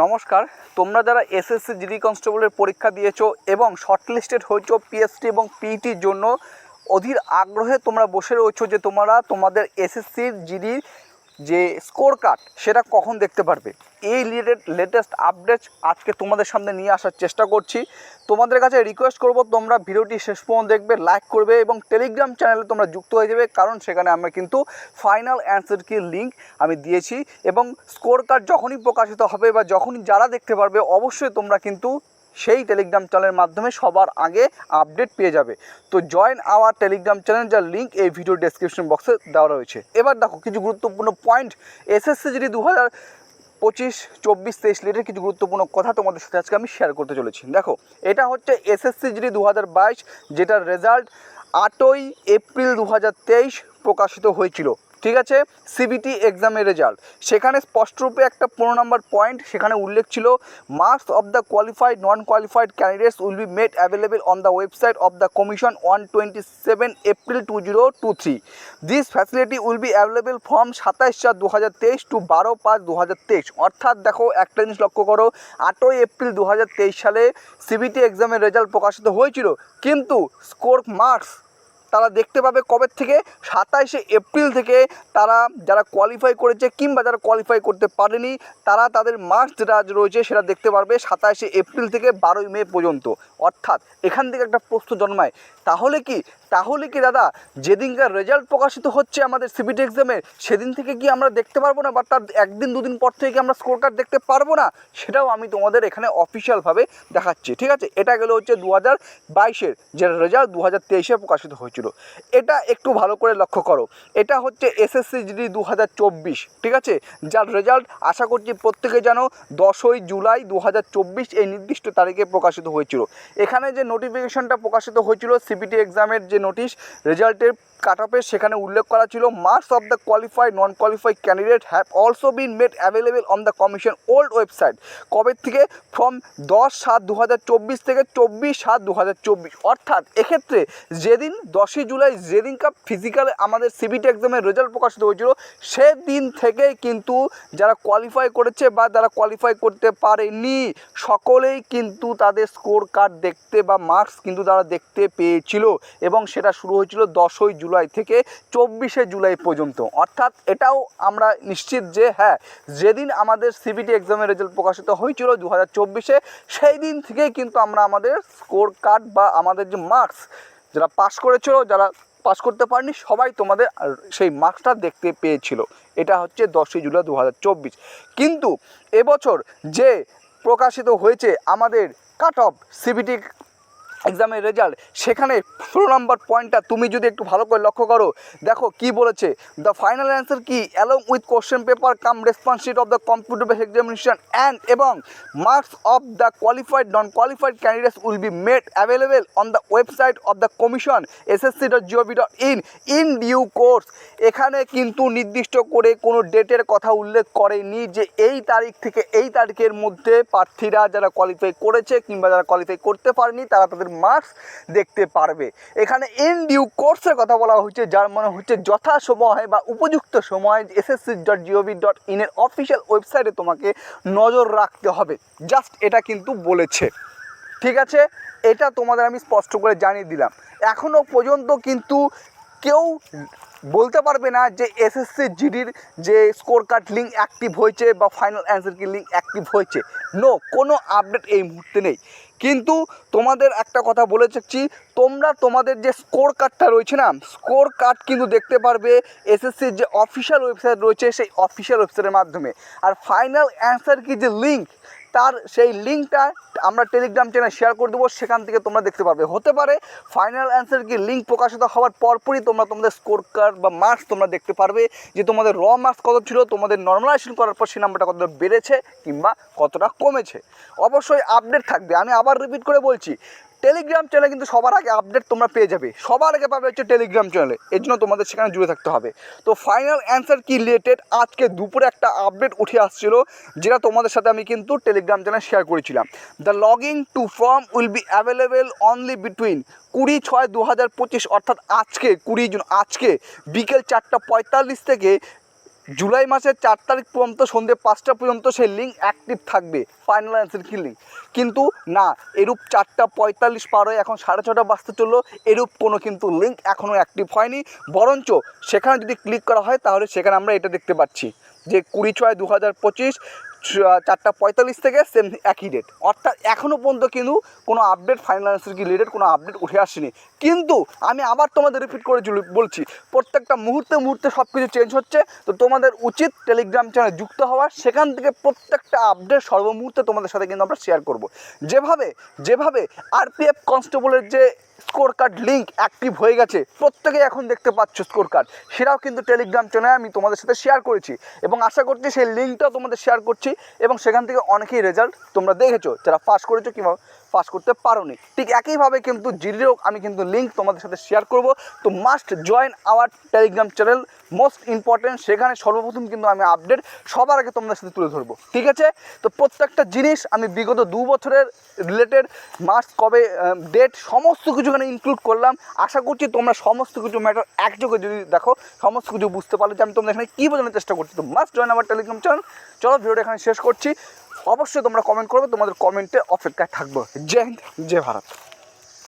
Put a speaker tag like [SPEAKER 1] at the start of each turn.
[SPEAKER 1] নমস্কার, তোমরা যারা এসএসসি জিডি কনস্টেবলের পরীক্ষা দিয়েছ এবং শর্টলিস্টেড হয়েছো পিএসটি এবং পিইটির জন্য, অধীর আগ্রহে তোমরা বসে রয়েছো যে তোমরা তোমাদের এসএসসির জিডির যে স্কোর কার্ড সেটা কখন দেখতে পারবে? এই রিলেটেড লেটেস্ট আপডেট আজকে তোমাদের সামনে নিয়ে আসার চেষ্টা করছি। তোমাদের কাছে রিকোয়েস্ট করব, তোমরা ভিডিওটি শেষ পর্যন্ত দেখবে লাইক করবে এবং টেলিগ্রাম চ্যানেলে তোমরা যুক্ত হয়ে যাবে, কারণ সেখানে আমরা কিন্তু ফাইনাল অ্যান্সার কি লিঙ্ক আমি দিয়েছি এবং স্কোর কার্ড যখনই প্রকাশিত হবে বা যখনই যারা দেখতে পারবে, অবশ্যই তোমরা কিন্তু সেই টেলিগ্রাম চ্যানেলের মাধ্যমে সবার আগে আপডেট পেয়ে যাবে। তো জয়েন আওয়ার টেলিগ্রাম চ্যানেল যার লিঙ্ক এই ভিডিও ডেসক্রিপশন বক্সে দেওয়া রয়েছে। এবার দেখো কিছু গুরুত্বপূর্ণ পয়েন্ট এসএসসি যদি দু হাজার পঁচিশ, চব্বিশ, তেইশ লিটার কিছু গুরুত্বপূর্ণ কথা তোমাদের সাথে আজকে আমি শেয়ার করতে চলেছি। দেখো, এটা হচ্ছে এসএসসি জিডি দু হাজার বাইশ, যেটার রেজাল্ট আটই এপ্রিল দু হাজার তেইশ প্রকাশিত হয়েছিল। ঠিক আছে? সিবিটি এক্সামের রেজাল্ট সেখানে স্পষ্টরূপে একটা পনেরো নম্বর পয়েন্ট সেখানে উল্লেখ ছিল marks of the qualified non qualified candidates will be made available on the website of the commission one twenty seven April two zero two three this facility will be available from সাতাইশ চার দু হাজার তেইশ two বারো পাঁচ দু হাজার তেইশ. অর্থাৎ দেখো, একটা জিনিস লক্ষ্য করো, আটই এপ্রিল দু হাজার তেইশ সালে সিবিটি এক্সামের রেজাল্ট প্রকাশিত হয়েছিল, কিন্তু স্কোর মার্কস তারা দেখতে পাবে কবে থেকে? সাতাইশে এপ্রিল থেকে তারা যারা কোয়ালিফাই করেছে কিংবা যারা কোয়ালিফাই করতে পারেনি, তারা তাদের মার্কস যেটা রয়েছে সেটা দেখতে পারবে সাতাইশে এপ্রিল থেকে বারোই মে পর্যন্ত। অর্থাৎ এখান থেকে একটা প্রশ্ন জন্মায়, তাহলে কি তাহলে কি দাদা, যেদিনকার রেজাল্ট প্রকাশিত হচ্ছে আমাদের সিবিটি এক্সামের সেদিন থেকে কি আমরা দেখতে পারব না? বা তার একদিন, দুদিন পর থেকে কি আমরা স্কোর কার্ড দেখতে পারব না? সেটাও আমি তোমাদের এখানে অফিসিয়ালভাবে দেখাচ্ছি, ঠিক আছে? এটা গেলো হচ্ছে দু হাজার বাইশের, যে রেজাল্ট দু হাজার তেইশে প্রকাশিত হয়েছিল। এটা একটু ভালো করে লক্ষ্য করো। এটা হচ্ছে এসএসসি জিডি দু হাজার চব্বিশ, ঠিক আছে? যার রেজাল্ট আশা করছি প্রত্যেকে জানো, দশই জুলাই দু হাজার চব্বিশ এই নির্দিষ্ট তারিখে প্রকাশিত হয়েছিল। এখানে যে নোটিফিকেশনটা প্রকাশিত হয়েছিল সিবিটি এক্সামের যে নোটিশ রেজাল্টের কাট অফের সেখানে উল্লেখ করা ছিল marks of the qualified non qualified candidate have also been made available on the commission old website কবে থেকে? ফ্রম দশ সাত দু থেকে চব্বিশ সাত দু অর্থাৎ এক্ষেত্রে যেদিন দশই জুলাই যেদিনকার ফিজিক্যালে আমাদের সিবিটি এক্সামের রেজাল্ট প্রকাশিত হয়েছিল, সেদিন থেকেই কিন্তু যারা কোয়ালিফাই করেছে বা যারা কোয়ালিফাই করতে পারেনি, সকলেই কিন্তু তাদের স্কোর কার্ড দেখতে বা মার্কস কিন্তু তারা দেখতে পেয়েছিল। এবং সেটা শুরু হয়েছিল দশই জুলাই থেকে চব্বিশে জুলাই পর্যন্ত। অর্থাৎ এটাও আমরা নিশ্চিত যে হ্যাঁ যেদিন আমাদের সিবিটি এক্সামের রেজাল্ট প্রকাশিত হয়েছিল দু হাজার চব্বিশে, সেই দিন থেকেই কিন্তু আমরা আমাদের স্কোর কার্ড বা আমাদের যে মার্কস যারা পাস করেছিল, যারা পাস করতে পারেনি, সবাই তোমাদের সেই মার্কসটা দেখতে পেয়েছিল। এটা হচ্ছে দশই জুলাই দু হাজার চব্বিশ। কিন্তু এবছর যে প্রকাশিত হয়েছে আমাদের কাট অফ সিবিটি এক্সামের রেজাল্ট সেখানে ষোলো নম্বর পয়েন্টটা তুমি যদি একটু ভালো করে লক্ষ্য করো, দেখো কি বলেছে? The final answer key? Along with question paper cum response sheet of the computer base examination and এবং marks of the qualified non qualified candidates will be made available on the website of the commission SSC dot GOV dot in in due course এখানে কিন্তু নির্দিষ্ট করে কোনো ডেটের কথা উল্লেখ করেনি যে এই তারিখ থেকে এই তারিখের মধ্যে প্রার্থীরা যারা কোয়ালিফাই করেছে কিংবা যারা কোয়ালিফাই করতে পারেনি, তারা তাদের মার্কস দেখতে পারবে। এখানে এন ডিউ কোর্সের কথা বলা হচ্ছে, যার মানে হচ্ছে যথা সময় বা উপযুক্ত সময় এসএসসি ডট জিওভি ডট ইনের অফিসিয়াল ওয়েবসাইটে তোমাকে নজর রাখতে হবে। জাস্ট এটা কিন্তু বলেছে। ঠিক আছে? এটা তোমাদের আমি স্পষ্ট করে জানিয়ে দিলাম। এখনও পর্যন্ত কিন্তু কেউ বলতে পারবে না যে এসএসসি জিডির যে স্কোর কার্ড লিঙ্ক অ্যাক্টিভ হয়েছে বা final answer key link active হয়েছে। নো কোনো আপডেট এই মুহূর্তে নেই। কিন্তু তোমাদের একটা কথা বলে চাচ্ছি তোমরা তোমাদের যে স্কোর কার্ডটা রয়েছে না স্কোর কার্ড কিন্তু দেখতে পারবে এসএসসির যে অফিসিয়াল ওয়েবসাইট রয়েছে, সেই অফিসিয়াল ওয়েবসাইটের মাধ্যমে। আর ফাইনাল অ্যান্সার কি যে লিঙ্ক তার সেই লিঙ্কটা আমরা টেলিগ্রাম চ্যানেল শেয়ার করে দেবো, সেখান থেকে তোমরা দেখতে পারবে। হতে পারে ফাইনাল অ্যান্সার কি লিঙ্ক প্রকাশিত হওয়ার পরপরই তোমরা তোমাদের স্কোর কার্ড বা মার্কস তোমরা দেখতে পারবে যে তোমাদের র মার্কস কত ছিল, তোমাদের নর্মালাইজেশন করার পর সেই নাম্বারটা কতটা বেড়েছে কিংবা কতটা কমেছে। অবশ্যই আপডেট থাকবে। আমি আবার রিপিট করে বলছি টেলিগ্রাম চ্যানেলে কিন্তু সবার আগে আপডেট তোমরা পেয়ে যাবে। সবার আগে পাবে হচ্ছে টেলিগ্রাম চ্যানেলে এর জন্য তোমাদের সেখানে জুড়ে থাকতে হবে। তো ফাইনাল অ্যান্সার কি রিলেটেড আজকে দুপুরে একটা আপডেট উঠে আসছিল, যেটা তোমাদের সাথে আমি কিন্তু টেলিগ্রাম চ্যানেল শেয়ার করেছিলাম। The logging to form will be available only between কুড়ি ছয় দু হাজার পঁচিশ, অর্থাৎ আজকে, কুড়ি জুন আজকে, বিকেল চারটা পঁয়তাল্লিশ থেকে জুলাই মাসের চার তারিখ পর্যন্ত সন্ধ্যে পাঁচটা পর্যন্ত সেই লিঙ্ক অ্যাক্টিভ থাকবে ফাইনাল অ্যান্সার কি লিঙ্ক কিন্তু না, এরূপ চারটা পঁয়তাল্লিশ পার হয়ে এখন সাড়ে ছটা বাজতে চলল, এরূপ কোনো কিন্তু লিঙ্ক এখনও অ্যাক্টিভ হয়নি। বরঞ্চ সেখানে যদি ক্লিক করা হয়, তাহলে সেখানে আমরা এটা দেখতে পাচ্ছি যে কুড়ি ছয় দু হাজার পঁচিশ চারটা পঁয়তাল্লিশ থেকে সেম একই ডেট অর্থাৎ এখনও পর্যন্ত কিন্তু কোনো update final answer key related কোনো আপডেট উঠে আসেনি। কিন্তু আমি আবার তোমাদের রিপিট করে বলছি, প্রত্যেকটা মুহূর্তে মুহূর্তে সব কিছু চেঞ্জ হচ্ছে। তো তোমাদের উচিত টেলিগ্রাম চ্যানেল যুক্ত হওয়া। সেখান থেকে প্রত্যেকটা আপডেট সর্বমুহূর্তে তোমাদের সাথে কিন্তু আমরা শেয়ার করব। যেভাবে যেভাবে আরপিএফ কনস্টেবলের যে স্কোর কার্ড লিঙ্ক অ্যাক্টিভ হয়ে গেছে। প্রত্যেকে এখন দেখতে পাচ্ছ স্কোর কার্ড সেটাও কিন্তু টেলিগ্রাম চ্যানেলে আমি তোমাদের সাথে শেয়ার করেছি। এবং আশা করছি সেই লিঙ্কটাও তোমাদের শেয়ার করছি। এবং সেখান থেকে অনেকেই রেজাল্ট তোমরা দেখেছ। যারা পাস করেছ কিংবা পাস করতে পারোনি। ঠিক একইভাবে কিন্তু জিডিরও আমি কিন্তু লিঙ্ক তোমাদের সাথে শেয়ার করব। তো must join our Telegram channel most important সেখানে সর্বপ্রথম কিন্তু আমি আপডেট সবার আগে তোমাদের সাথে তুলে ধরবো। ঠিক আছে? তো প্রত্যেকটা জিনিস আমি বিগত দু বছরের রিলেটেড মাস কবে ডেট সমস্ত কিছু এখানে ইনক্লুড করলাম। আশা করছি তোমরা সমস্ত কিছু ম্যাটার একযোগে যদি দেখো, সমস্ত কিছু বুঝতে পারলে যে আমি তোমাদের এখানে কী বোঝানোর চেষ্টা করছি। তো মাস্ট জয়েন আমার টেলিগ্রাম চ্যানেল চলো ভিডিওটা এখানে শেষ করছি। অবশ্যই তোমরা কমেন্ট করবে তোমাদের কমেন্টে অপেক্ষায় থাকব। জয় হিন্দ জয় ভারত।